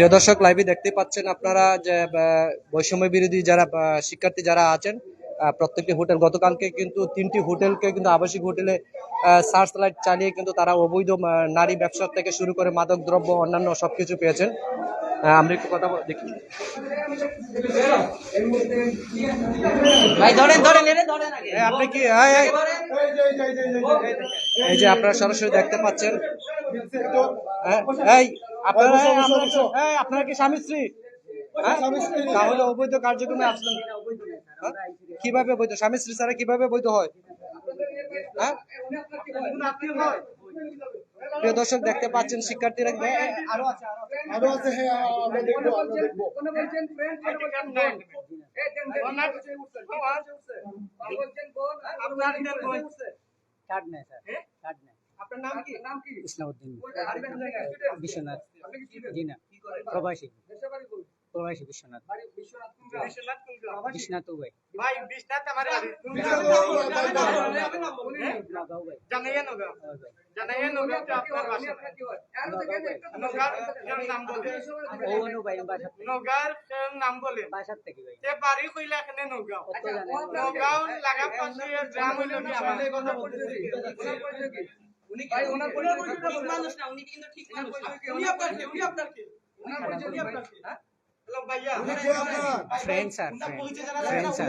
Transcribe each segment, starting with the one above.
প্রিয় দর্শক লাইভে দেখতে পাচ্ছেন আপনারা যে বৈষম্য বিরোধী যারা শিক্ষার্থী যারা আছেন প্রত্যেকটি হোটেল, গতকালকে কিন্তু তিনটি হোটেলকে কিন্তু আবাসিক হোটেলে সার্চ লাইট চালিয়ে কিন্তু তারা অবৈধ নারী ব্যবসা থেকে শুরু করে মাদক দ্রব্য অন্যান্য সব কিছু পেয়েছেন। আমরা একটু কথা বল- দেখি। ভাই ধরেন ধরেন এনে ধরেন আগে। এই আপনি কি এই, এই, এই যে আপনারা সরাসরি দেখতে পাচ্ছেন। হ্যাঁ, এই আপনারা এই, আপনারা- কি স্বামী স্ত্রী? হ্যাঁ? তাহলে অবৈধ কার্যক্রমে আসলেন। হ্যাঁ? কীভাবে বৈধ? স্বামী স্ত্রী ছাড়া কীভাবে বৈধ হয়? হ্যাঁ? প্রিয় দর্শক দেখতে পাচ্ছেন শিক্ষার্থীরা। এ, এ, আরও আছে আরও আছে। আরও আছে হ্যাঁ আমরা দেখব আমরা দেখব। কার্ড নেই স্যার। কার্ড নেই। আপনার নাম কি? নাম কি? ইসলামউদ্দিন। বিশ্বনাথ। জি না প্রবাসী। প্রবাসী বিশ্বনাথ বিশ্বনাথ উবাই নগাঁও ভাই। ও অনু ভাই বাসার নগার নাম বলেন বাসার থেকে ভাই। তে বাড়ি কইলা এখানে নগাঁও নগাঁও লাগা পাশে গ্রাম হইল কি আমার উনি কি ওনার পরিচয় ঠিক মানুষ না উনি কিন্তু ঠিক মানুষ উনি আপনার কি? উনি আপনার কি? ওনার পরিচয় উনি আপনার কি? হ্যাঁ? Friend sir friend sir.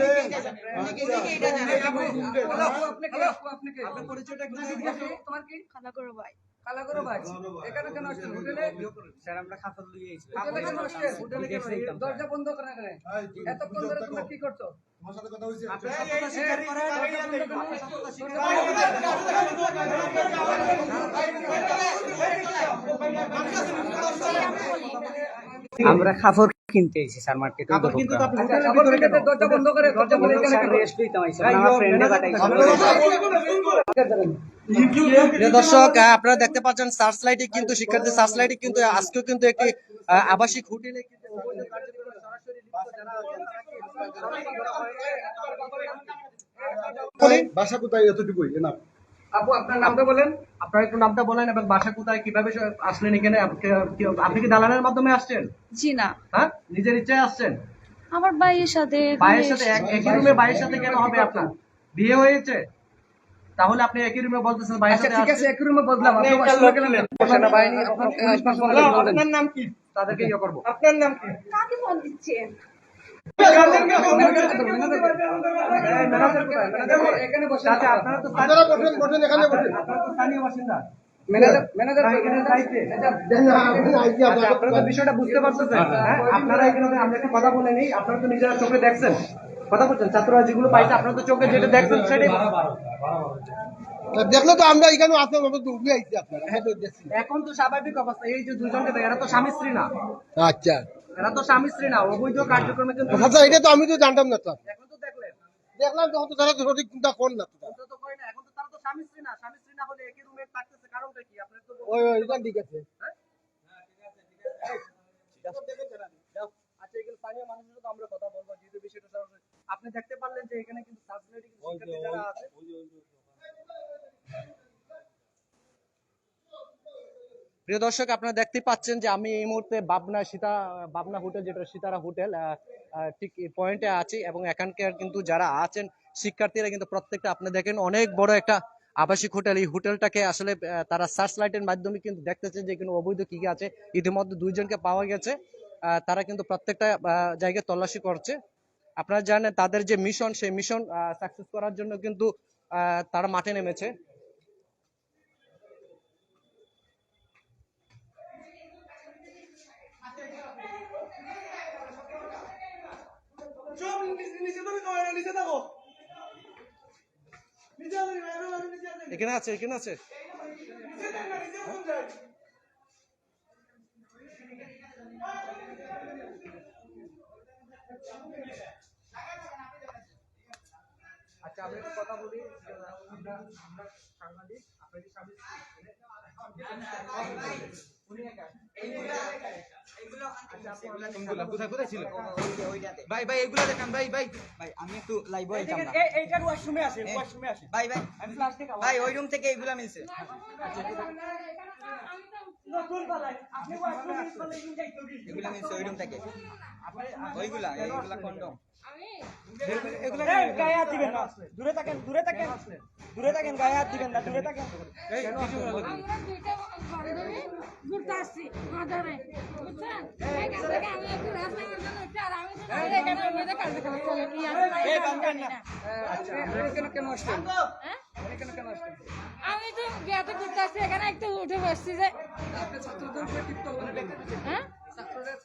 দরজা বন্ধ করে এতক্ষণ ধরে তোমরা কি করছ? আমরা খাফর কিনতে আইছি স্যার মার্কেটে দর্শক আপনারা দেখতে পাচ্ছেন সার্চ লাইটে কিন্তু শিক্ষার্থী সার্চ লাইটে কিন্তু আজকেও কিন্তু একটি আহ, আবাসিক হোটেলে বাসা কোথায়? এতটুকুই না আপু আপনার নামটা বলেন। আপনারা একটু নামটা বলেন এবং বাসা কোথায় কীভাবে আসলেন এখানে? আপনি কি দালানের মাধ্যমে আসছেন? জি না। হ্যাঁ? নিজের ইচ্ছায় আসছেন? আমার ভাইয়ের সাথে ভাইয়ের সাথে একই রুমে ভাইয়ের সাথে কেন হবে আপনার? বিয়ে হয়েছে। তাহলে আপনি একই রুমে বলতেছেন ভাইয়ের আচ্ছা সাথে ঠিক আছে আসছেন? এক রুমে বদলাম আপনি আপনার নাম কি? তাদেরকে ইয়ে করব। আপনার নাম কি? কাকে ফোন দিচ্ছে। বিষয়টা বুঝতে পারতেছেন। হ্যাঁ? আপনারা এখানে আমরা একটা কথা বলে নেই। আপনারা তো নিজেরা চোখে দেখছেন। কথা বলছেন। ছাত্ররা যেগুলো পাইছে আপনারা তো চোখে যেটা দেখছেন সেটাই দেখলে তো আমরা এখানে আপনারা। হ্যাঁ, এখন তো স্বাভাবিক অবস্থা। এই যে দুজনকে এরা তো স্বামী স্ত্রী না। আচ্ছা। এরা তো স্বামী স্ত্রী না। অবৈধ কার্যক্রমে কিন্তু আচ্ছা এটা তো আমি তো জানতাম না স্যার দেখলাম যখন তো তারা সঠিক চিন্তা কর না তো। এটা তো করে না এখন তো তারা তো স্বামী স্ত্রী না স্বামী স্ত্রী না হলে একই রুমে থাকতেছে কারণটা কি? আপনার তো ওই ওই এটা ঠিক আছে। আচ্ছা এখানে স্থানীয় মানুষের সাথে আমরা কথা বলব যেহেতু বিষয়টা সরাসরি- আপনি দেখতে পারলেন যে এখানে কিন্তু আছে প্রিয় দর্শক, আপনারা দেখতে পাচ্ছেন যে আমি এই মুহূর্তে বাবনা সীতা, বাবনা হোটেল, যেটা সীতারা হোটেল ঠিক পয়েন্টে আছি এবং এখানকার কিন্তু যারা আছেন শিক্ষার্থীরা কিন্তু প্রত্যেকটা আপনি দেখেন অনেক বড় একটা আবাসিক হোটেল। এই হোটেলটাকে আসলে তারা সার্চ লাইটের মাধ্যমে কিন্তু দেখতেছে যে কিন্তু অবৈধ কি কি আছে। ইতিমধ্যে দুইজনকে পাওয়া গেছে। তারা কিন্তু প্রত্যেকটা জায়গায় তল্লাশি করছে। আপনারা জানেন তাদের যে মিশন সেই মিশন সাকসেস করার জন্য কিন্তু তারা মাঠে নেমেছে চুপ নিচে নিচে তুমি কমেন্ট নিচে থাকো নিচে আসেন নিচে আসেন এখানে আছে এখানে আছে আচ্ছা আমি কথা বলি আমরা আমরা সাংবাদিক আপনাদের একা কোথায় কোথায় ছিল? ভাই ভাই এগুলো দেখান ভাই ভাই। ভাই আমি একটু লাইভ এইটার ওয়াশরুমে আসে ওয়াশরুমে আসে ভাই ভাই আমি প্লাস্টিক ভাই ওই রুম থেকে এগুলা মিলছে। এগুলা নিচ্ছে ওই রুম থেকে। ওইগুলা এইগুলা কন্ডম এই, গায়ে দিবেন না। দূরে থাকেন দূরে থাকেন। দূরে থাকেন গায়ে হাত দিবেন না দূরে থাকেন। আমি তো কাজ করতে। আচ্ছা এখানে কেন আসছেন হ্যাঁ? আসছি এখানে একটু উঠে বসছি যে। ছাত্রদের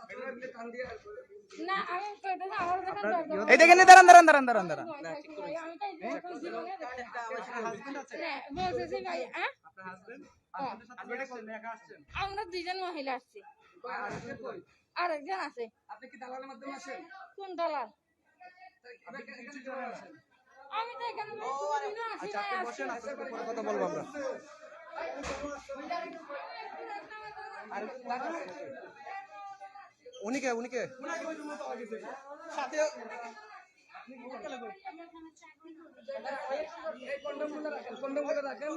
মানে হ্যাঁ এই দেখেন দাঁড়ান দাঁড়ান দাঁড়ান দাঁড়ান দাঁড়ান হ্যাঁ আমরা দুইজন মহিলা আসছি আরেকজন আছে আপনি কি দালালের মাধ্যমে আসেন কোন দলাল আমি তো এখানে আচ্ছা আপনি বসেন আপনার পরে কথা বলব আমরা উনিকে উনিকে রাখেন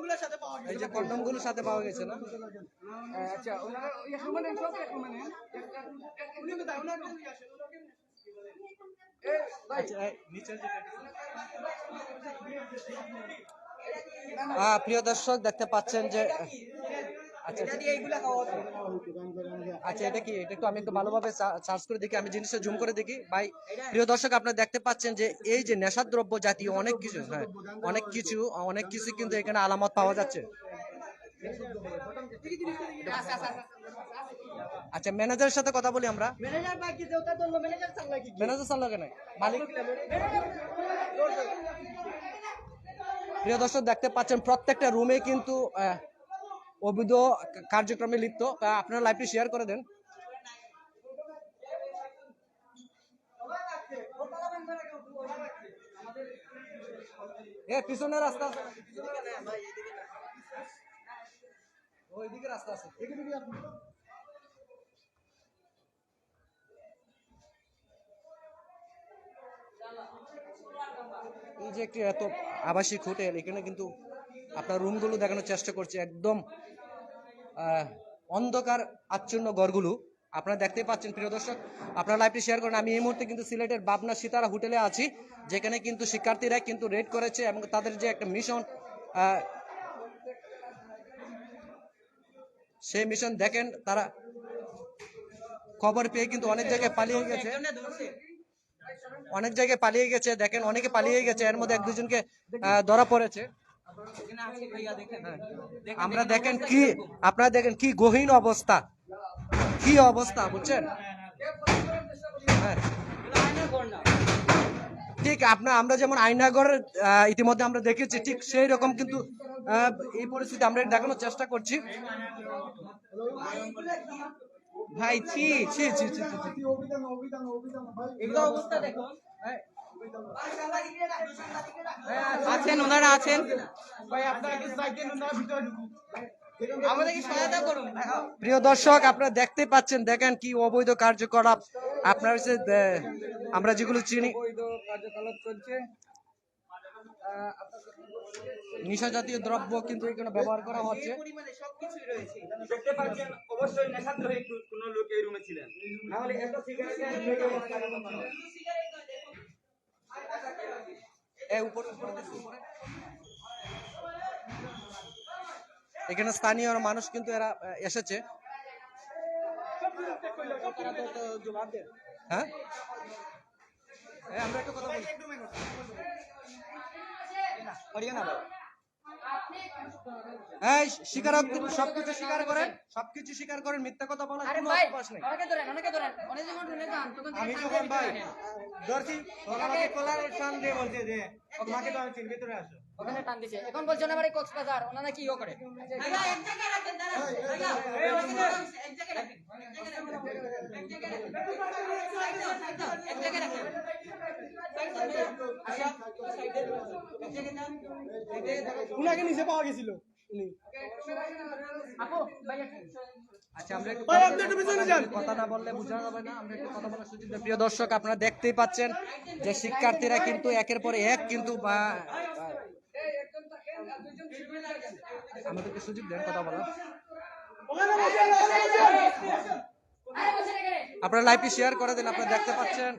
এই যে কন্ডম সাথে পাওয়া গেছে না? আচ্ছা আচ্ছা, প্রিয় দর্শক দেখতে পাচ্ছেন যে আচ্ছা আচ্ছা এটা কি? এটা একটু আমি একটু ভালোভাবে সার্চ করে দেখি আমি জিনিসটা জুম করে দেখি। ভাই প্রিয় দর্শক আপনারা দেখতে পাচ্ছেন যে এই যে নেশাদ্রব্য জাতীয় অনেক কিছু হ্যাঁ অনেক কিছু অনেক কিছু কিন্তু এখানে আলামত পাওয়া যাচ্ছে। আচ্ছা ম্যানেজারের সাথে কথা বলি আমরা। ম্যানেজার চাল লাগি মালিক প্রিয় দর্শক দেখতে পাচ্ছেন প্রত্যেকটা রুমে কিন্তু অবৈধ কার্যক্রমে লিপ্ত আপনারা লাইভটি শেয়ার করে দেন। পিছনে রাস্তা এই যে একটি এত আবাসিক হোটেল, এখানে কিন্তু আপনার রুমগুলো দেখানোর চেষ্টা করছে, একদম অন্ধকার, আচ্ছন্ন ঘরগুলো আপনারা দেখতেই পাচ্ছেন, প্রিয় দর্শক। আপনারা লাইভটি শেয়ার করেন। আমি এই মুহূর্তে কিন্তু সিলেটের বাবনা সিতারা হোটেলে আছি, যেখানে কিন্তু শিক্ষার্থীরা কিন্তু রেড করেছে এবং তাদের যে একটা মিশন সেই মিশন দেখেন তারা খবর পেয়ে কিন্তু অনেক জায়গায় পালিয়ে গেছে। অনেক জায়গায় পালিয়ে গেছে, দেখেন অনেকে পালিয়ে গেছে, এর মধ্যে এক দুজনকে ধরা পড়েছে। আমরা দেখেন কি আপনারা দেখেন কি গহীন অবস্থা। কি অবস্থা বুঝছেন? হ্যাঁ। ঠিক আপনার আমরা যেমন আয়নাগর আহ, ইতিমধ্যে আমরা দেখেছি ঠিক সেই রকম কিন্তু এই পরিস্থিতি আমরা দেখানোর চেষ্টা করছি। ভাই ছি ছি ছি ছি ছি, ছি। এগুলো অবস্থা দেখো আছেন ওনারা আছেন? প্রিয় দর্শক আপনারা দেখতে পাচ্ছেন দেখেন কি অবৈধ কার্যকলাপ। আপনার হচ্ছে আমরা যেগুলো চিনি কার্যকলাপ চলছে। নিশা জাতীয় দ্রব্য কিন্তু এখানে ব্যবহার করা হচ্ছে। পরিমাণে সবকিছুই রয়েছে। দেখতে পাচ্ছেন অবশ্যই নেশাদ্রোহী কোনো লোক এই রুমে ছিলেন। না এত সিগারেট এখানে স্থানীয় মানুষ কিন্তু এরা এসেছে। হ্যাঁ? আমরা একটু কথা বলি। হরিয়ানা ভাই এই স্বীকারোক্তি সবকিছু স্বীকার করেন সবকিছু স্বীকার করেন মিথ্যা কথা বলার আরে ভাই অবকাশ ধরেন অনেকে ধরেন অনেক যখন ঢুলে যান তখন আমি যখন ভাই ধরছি তখন আমাকে টান দিয়ে বলছে যে তোমাকে তো আমি চিনি ভিতরে আসো ওখানে টান দিছে এখন বলছে ওনার বাড়ি কক্সবাজার ওনারা কি ইয়ে করে উনাকে নিচে পাওয়া গেছিল উনি আপু ভাই আচ্ছা আমরা একটু ভাই, আপনি একটু পিছনে যান। কথা না বললে বোঝা যাবে না আমরা একটু কথা বলার সুযোগ দিই। প্রিয় দর্শক আপনারা দেখতেই পাচ্ছেন যে শিক্ষার্থীরা কিন্তু একের পর এক কিন্তু বা আমাদেরকে সুযোগ দেন কথা বলার। আপনারা লাইভটি শেয়ার করে দিন আপনারা দেখতে পাচ্ছেন।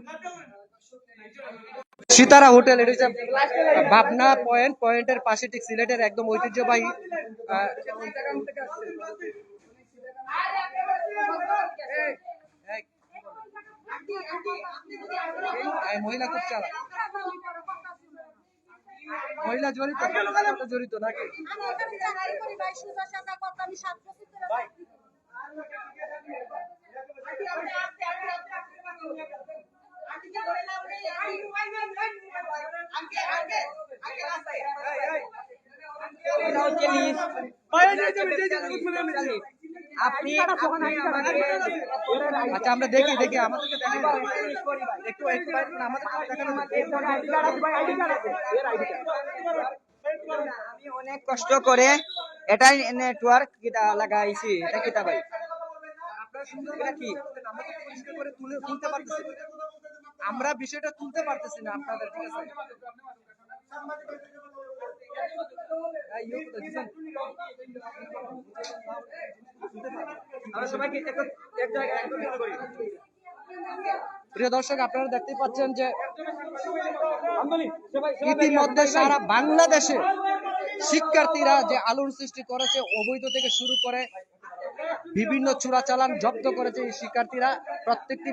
সীতারা হোটেল, এটা হচ্ছে ভাবনা পয়েন্ট, পয়েন্টের পাশে ঠিক সিলেটের একদম ঐতিহ্যবাহী মহিলা খুব চালা মহিলা জড়িত? জড়িত নাকি? কত আপনি আচ্ছা আমরা দেখি দেখি আমাদেরকে একটু আমি অনেক কষ্ট করে এটাই নেটওয়ার্ক লাগাইছি। এটা ভাই? আপনারা সুন্দর কি? তুলতে পারতেছি। আমরা বিষয়টা তুলতে পারতেছি না আপনাদের ঠিক আছে প্রিয় দর্শক, আপনারা দেখতেই পাচ্ছেন যে ইতিমধ্যে সারা বাংলাদেশে শিক্ষার্থীরা যে আলোড়ন সৃষ্টি করেছে, অবৈধ থেকে শুরু করে বিভিন্ন চোরাচালান জব্দ করেছে এই শিক্ষার্থীরা। প্রত্যেকটি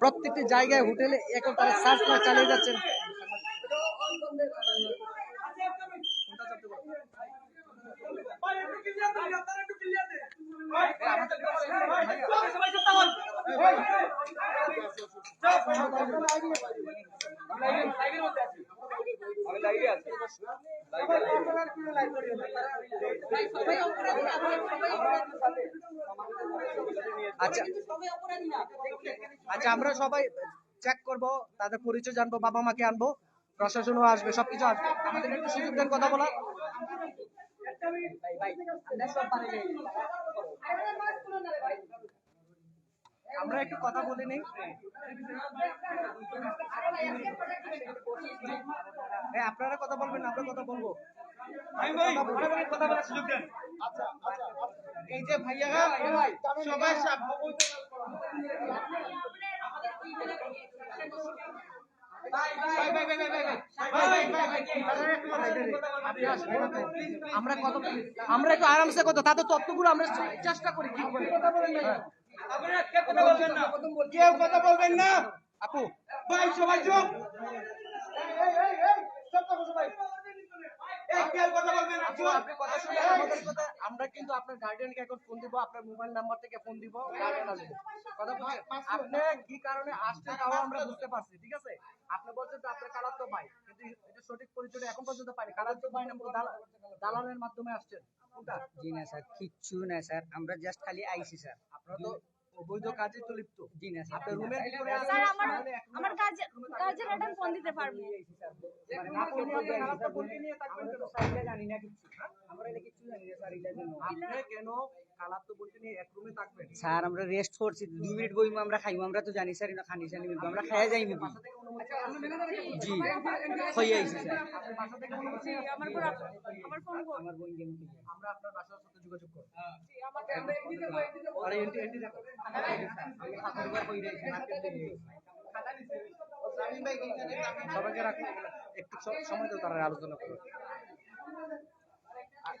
প্রত্যেকটি জায়গায় হোটেলে এখন তারা সার্চ চালিয়ে যাচ্ছেন। আচ্ছা। আচ্ছা আমরা সবাই চেক করব, তাদের পরিচয় জানব, বাবা মাকে আনব প্রশাসনও আসবে, সবকিছু আসবে। আমাদের একটু সুযোগ দেন কথা বলা। আমরা একটু কথা বলে নেই। হ্যাঁ আপনারা কথা বলবেন আমরা কথা বলব। এই যে সবাই আমরা কত আমরা একটু আরামসে কথা তাদের তথ্যগুলো আমরা চেষ্টা করি হ্যাঁ। কে কথা বলবেন না কেউ কথা বলবেন না আপু ভাই সবাই থাকো সবাই আমরা কিন্তু আপনার গার্ডিয়ানকে এখন ফোন দিব আপনার মোবাইল নাম্বার থেকে ফোন দিব গার্ডিয়ান আসবে। কথা বুঝছেন আপনি কি কারণে তাও আমরা বুঝতে পারছি ঠিক আছে? আপনি বলছেন যে আপনার কালার তো ভাই কিন্তু এটা সঠিক পরিচয় এখন পর্যন্ত পাইনি। কালার তো ভাই না দালালের মাধ্যমে আসছেন। জি না স্যার কিচ্ছু না স্যার। আমরা জাস্ট খালি আইছি স্যার। আপনারা তো অবৈধ কাজে তো লিপ্ত। জি না স্যার আপনার রুমের ভিতরে স্যার আমার আমার কাজ কাজের একটা ফোন দিতে পারব। মানে না বলতে নিয়ে? জানি না আমরা এটা কিচ্ছু জানি না স্যার এটার জন্য আপনি কেন কালার তো বলতে নিয়ে এক রুমে থাকবেন? স্যার আমরা রেস্ট করছি দুই মিনিট বইম আমরা খাইম আমরা তো জানি স্যার এটা খানি জানি আমরা খাইয়া যাই মিলবো জি হয়ে আইছি স্যার। আমার পুরো আমার ফোন আমার বোন গেম আমরা আপনার বাসার সাথে যোগাযোগ করব। আরে এন্টি এন্টি দেখো। সবাইকে রাখো। একটু সময় তো তারা আলোচনা করো।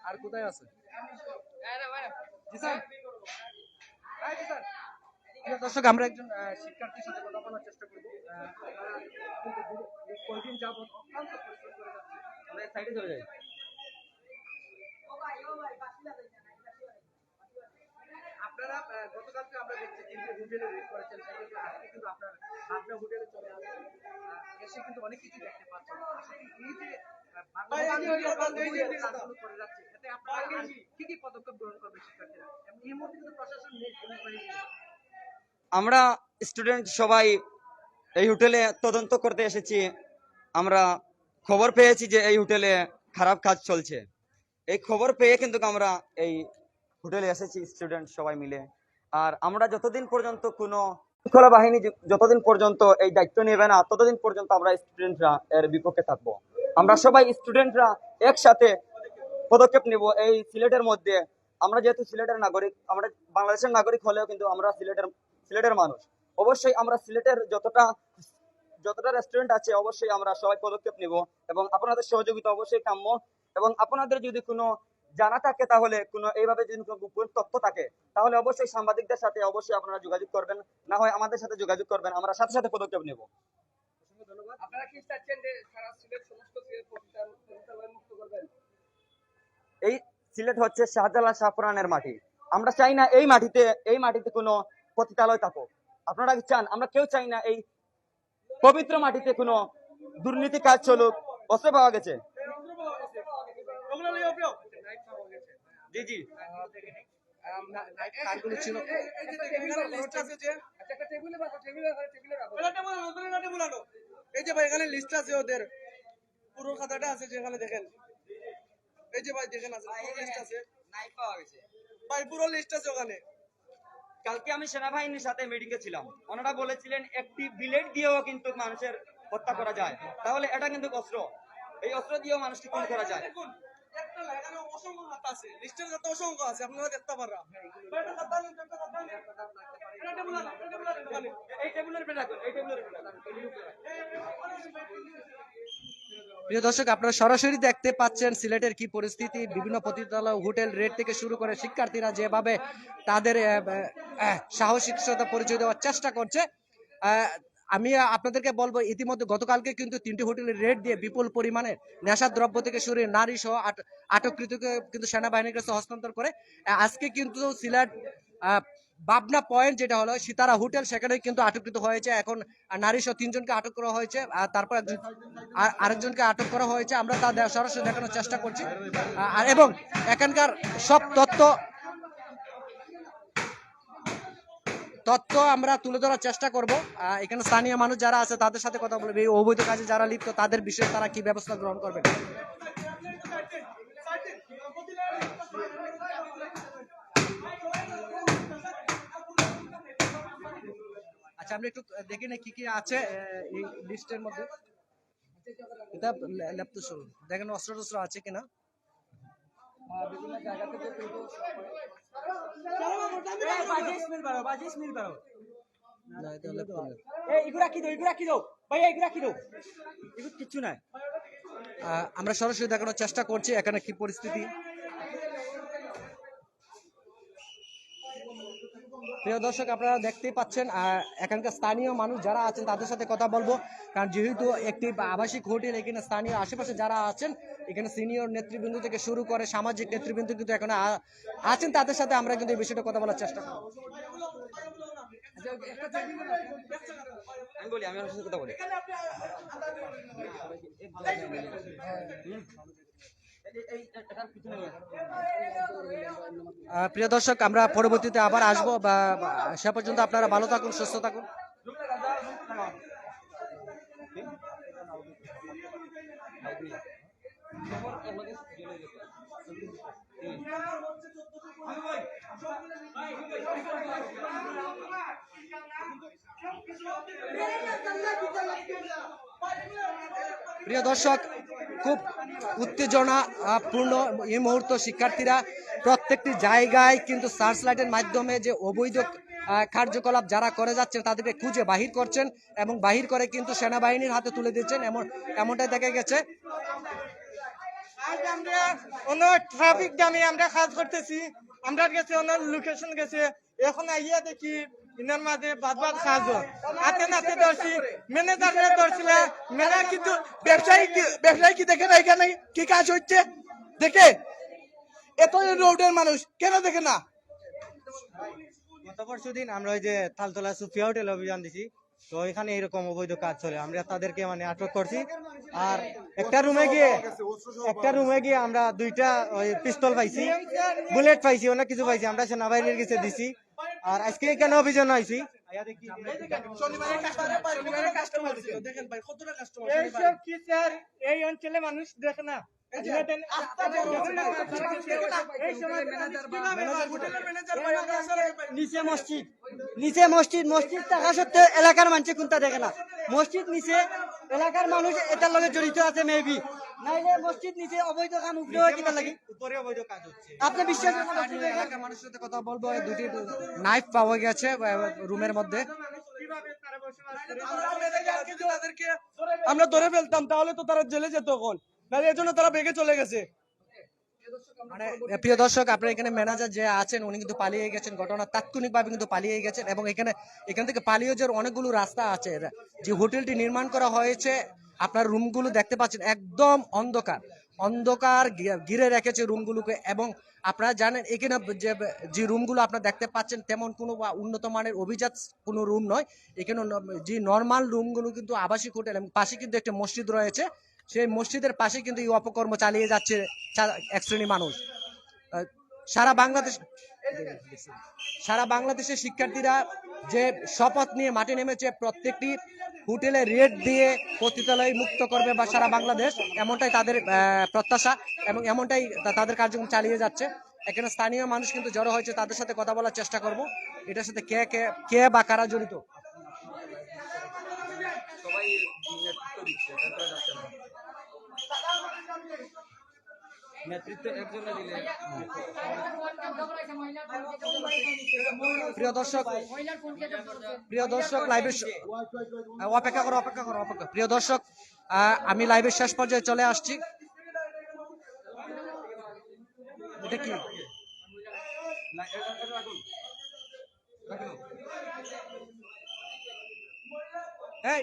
আর- কোথায় আছে? দর্শক, আমরা একজন শিক্ষার্থীর সাথে কথা বলার চেষ্টা করব। কয়েকদিন যাবত অক্লান্ত পরিশ্রম করে যাচ্ছে। সাইডে চলে যাই আপনারা আহ, গতকালকে আমরা দেখছি তিনটে হোটেলে রেট করেছেন সেক্ষেত্রে আজকে কিন্তু আপনার আপনার হোটেলে চলে এসে কিন্তু অনেক কিছু দেখতে পাচ্ছেন। এই যে আহ, বাংলাদেশ কাজগুলো করে যাচ্ছে এতে আপনারা আর কি কি পদক্ষেপ গ্রহণ করবে শিক্ষার্থীরা? এবং এই নেই। আমরা স্টুডেন্ট সবাই এই হোটেলে তদন্ত করতে এসেছি। আমরা খবর পেয়েছি যে এই হোটেলে খারাপ কাজ চলছে। এই খবর পেয়ে কিন্তু আমরা এই হোটেলে এসেছি স্টুডেন্ট সবাই মিলে। আর আমরা যতদিন পর্যন্ত কোনো শৃঙ্খলা বাহিনী যতদিন পর্যন্ত এই দায়িত্ব নেবে না, ততদিন পর্যন্ত আমরা স্টুডেন্টরা এর বিপক্ষে থাকব। আমরা সবাই স্টুডেন্টরা একসাথে পদক্ষেপ নেব এই সিলেটের মধ্যে। আমরা যেহেতু সিলেটের নাগরিক, আমরা বাংলাদেশের নাগরিক হলেও কিন্তু আমরা সিলেটের সিলেটের মানুষ। অবশ্যই আমরা সিলেটের যতটা যতটা রেস্টুরেন্ট আছে, অবশ্যই আমরা সবাই পদক্ষেপ নিব এবং আপনাদের সহযোগিতা অবশ্যই কাম্য। এবং আপনাদের যদি কোনো জানা থাকে তাহলে কোনো এইভাবে যদি কোনো গোপন তথ্য থাকে তাহলে অবশ্যই সাংবাদিকদের সাথে অবশ্যই আপনারা যোগাযোগ করবেন। না হয় আমাদের সাথে যোগাযোগ করবেন আমরা সাথে সাথে পদক্ষেপ নেব। আপনারা কি চাচ্ছেন যে সারা সিলেট সমস্ত মুক্ত করবেন? এই সিলেট হচ্ছে শাহজালাল শাহপুরানের মাটি। আমরা চাই না এই মাটিতে এই মাটিতে কোনো পতিতালয় থাকুক। আপনারা কি চান? আমরা কেউ চাই না এই পবিত্র মাটিতে কোনো দুর্নীতি কাজ চলুক। অস্ত্র পাওয়া গেছে জি জি কারগুলো ছিল লিস্ট আছে যে আচ্ছা একটা টেবিলে রাখো টেবিলে রাখো এই যে ভাই এখানে লিস্ট আছে ওদের। পুরো খাতাটা আছে যেখানে দেখেন। এই যে ভাই দেখেন আছে পুরো লিস্ট আছে। ভাই পুরো লিস্ট আছে ওখানে। কালকে আমি সেনাবাহিনীর সাথে মিটিং এ ছিলাম। ওনারা বলেছিলেন একটি বিলেট দিয়েও কিন্তু মানুষের হত্যা করা যায়। তাহলে এটা কিন্তু অস্ত্র। এই অস্ত্র দিয়েও মানুষকে খুন করা যায়। আপনারা প্রিয় দর্শক, আপনারা সরাসরি দেখতে পাচ্ছেন সিলেটের কি পরিস্থিতি। বিভিন্ন পতিতালয় হোটেল রেট থেকে শুরু করে শিক্ষার্থীরা যেভাবে তাদের সাহসিকতা, পরিচয় দেওয়ার চেষ্টা করছে আমি আপনাদেরকে বলব, ইতিমধ্যে গতকালকে কিন্তু তিনটি হোটেলের রেট দিয়ে বিপুল পরিমাণে নেশার দ্রব্য থেকে শুরু নারী সহ আট- আটককৃতকে কিন্তু সেনাবাহিনীর কাছে হস্তান্তর করে। আজকে কিন্তু সিলেট বাবনা পয়েন্ট যেটা হলো, সিতারা হোটেল সেখানে কিন্তু আটককৃত হয়েছে। এখন নারী সহ তিনজনকে আটক করা হয়েছে তারপর একজন আর আরেকজনকে আটক করা হয়েছে। আমরা তা সরাসরি দেখানোর চেষ্টা করছি। আর এবং এখানকার সব তথ্য তথ্য আমরা তুলে ধরার চেষ্টা করব। এখানে স্থানীয় মানুষ যারা আছে, তাদের সাথে কথা বলবে। এই অবৈধ কাজে যারা লিপ্ত, তাদের বিষয়ে তারা কি ব্যবস্থা গ্রহণ করবেন? আচ্ছা আমরা একটু দেখি না কি কি আছে এই লিস্টের মধ্যে। এটা ল্যাপটপ দেখেন অস্ত্র টস্ত্র আছে কিনা? বিভিন্ন জায়গা থেকে আমরা সরাসরি দেখানোর চেষ্টা করছি এখানে কি পরিস্থিতি। প্রিয় দর্শক আপনারা দেখতেই পাচ্ছেন আহ, এখানকার স্থানীয় মানুষ যারা আছেন তাদের সাথে কথা বলব। কারণ যেহেতু একটি আবাসিক হোটেল এখানে স্থানীয় আশেপাশে যারা আছেন এখানে সিনিয়র নেতৃবৃন্দ থেকে শুরু করে সামাজিক নেতৃবৃন্দ কিন্তু এখানে আছেন তাদের সাথে আমরা কিন্তু এই বিষয়টা কথা বলার চেষ্টা করব। আমি বলি আমি কথা বলি। প্রিয় দর্শক, আমরা পরবর্তীতে আবার আসব বা সে পর্যন্ত আপনারা ভালো থাকুন, সুস্থ থাকুন। প্রিয় দর্শক, খুব উত্তেজনা আহ, পূর্ণ এই মুহূর্ত শিক্ষার্থীরা প্রত্যেকটি জায়গায় কিন্তু সার্চ লাইটের মাধ্যমে যে অবৈধ কার্যকলাপ যারা করে যাচ্ছেন তাদেরকে খুঁজে বাহির করছেন এবং বাহির করে কিন্তু সেনাবাহিনীর হাতে তুলে দিচ্ছেন এমন এমনটাই দেখা গেছে। আমরা অন্য ট্রাফিক আমরা কাজ করতেছি। আমরা গেছে অন্য লোকেশন গেছে। এখন আইয়া দেখি ইনার মাঝে বাদ বাদ কাজ হয়। হাতে নাতে ধরছি ম্যানেজার কিন্তু ব্যবসায়ী ব্যবসায়ী কি দেখে না এখানে? কি কাজ হচ্ছে? দেখে? এত রোডের মানুষ, কেন দেখে না? আমরা ওই যে তালতলা সুফিয়া হোটেল অভিযান দিছি। তো এখানে এরকম অবৈধ কাজ চলে। আমরা তাদেরকে মানে আটক করছি। আর একটা রুমে গিয়ে একটা রুমে গিয়ে আমরা দুইটা ওই পিস্তল পাইছি। বুলেট পাইছি, অনেক কিছু পাইছি। আমরা সেনাবাহিনীর কাছে দিছি। আর আজকে এখানে অভিযান হয়েছি দেখেন ভাই কতটা কাস্টমার এইসব কি স্যার এই অঞ্চলে মানুষ দেখে না নিচে মসজিদ নিচে মসজিদ মসজিদ থাকা সত্ত্বেও এলাকার মানুষ কোনটা দেখে না মসজিদ নিচে এলাকার মানুষ এটার লগে জড়িত আছে মেবি নাইলে মসজিদ নিচে অবৈধ কাম উপরে কিনা লাগি। উপরে অবৈধ কাজ হচ্ছে। আপনি বিশ্বাস করেন এলাকার মানুষের সাথে কথা বলব দুটি নাইফ পাওয়া গেছে রুমের মধ্যে। আমরা ধরে ফেলতাম তাহলে তো তারা জেলে যেত এখন। নাহলে এর জন্য তারা বেগে চলে গেছে। মানে প্রিয় দর্শক আপনার এখানে ম্যানেজার যে আছেন উনি কিন্তু পালিয়ে গেছেন। ঘটনা তাৎক্ষণিকভাবে কিন্তু পালিয়ে গেছেন এবং এখানে এখান থেকে পালিয়ে যাওয়ার অনেকগুলো রাস্তা আছে। যে হোটেলটি নির্মাণ করা হয়েছে আপনার রুমগুলো দেখতে পাচ্ছেন একদম অন্ধকার। অন্ধকার ঘিরে রেখেছে রুমগুলোকে এবং আপনারা জানেন এখানে যে যে রুমগুলো আপনারা দেখতে পাচ্ছেন তেমন কোনো উন্নত মানের অভিজাত কোনো রুম নয়। এখানে যে নর্মাল রুমগুলো কিন্তু আবাসিক হোটেল এবং পাশে কিন্তু একটা মসজিদ রয়েছে। সেই মসজিদের পাশে কিন্তু এই অপকর্ম চালিয়ে যাচ্ছে এক শ্রেণি মানুষ। সারা বাংলাদেশ সারা বাংলাদেশের শিক্ষার্থীরা যে শপথ নিয়ে মাঠে নেমেছে, প্রত্যেকটি হোটেলে রেট দিয়ে পতিতালয় মুক্ত করবে বা সারা বাংলাদেশ, এমনটাই তাদের প্রত্যাশা এবং এমনটাই তাদের কার্যক্রম চালিয়ে যাচ্ছে। এখানে স্থানীয় মানুষ কিন্তু জড়ো হয়েছে, তাদের সাথে কথা বলার চেষ্টা করব। এটার সাথে কে কে কে বা কারা জড়িত সবাই নেতৃত্ব দিচ্ছে তারপরে যাচ্ছে না নেতৃত্ব একজনে দিলে প্রিয় দর্শক প্রিয় দর্শক লাইভের অপেক্ষা করো অপেক্ষা করো অপেক্ষা। প্রিয় দর্শক আমি লাইভের শেষ পর্যায়ে চলে আসছি। এটা কি? এই!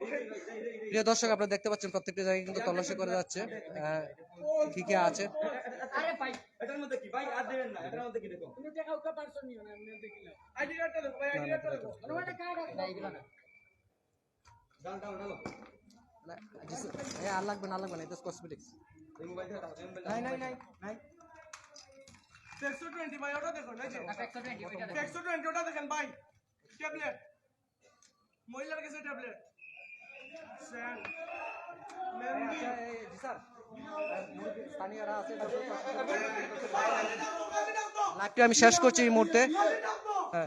প্রিয় দর্শক আপনারা দেখতে পাচ্ছেন প্রত্যেকটা জায়গায় কিন্তু তল্লাশি করে যাচ্ছে। কি কি আছে? এটার মধ্যে কি? ভাই আর দেবেন না এটার মধ্যে কি দেখুন ডাল ডাল ডাল না, জি- এ, আর লাগবে না আর লাগবে না এটা কসমেটিক্স নাই নাই নাই নাই। একশো টোয়েন্টি ভাই ওটা দেখুন একশো টোয়েন্টি ওটা দেখেন ভাই ট্যাবলেট। মহিলার কাছে ট্যাবলেট। লাইভটি আমি শেষ করছি এই মুহূর্তে। হ্যাঁ।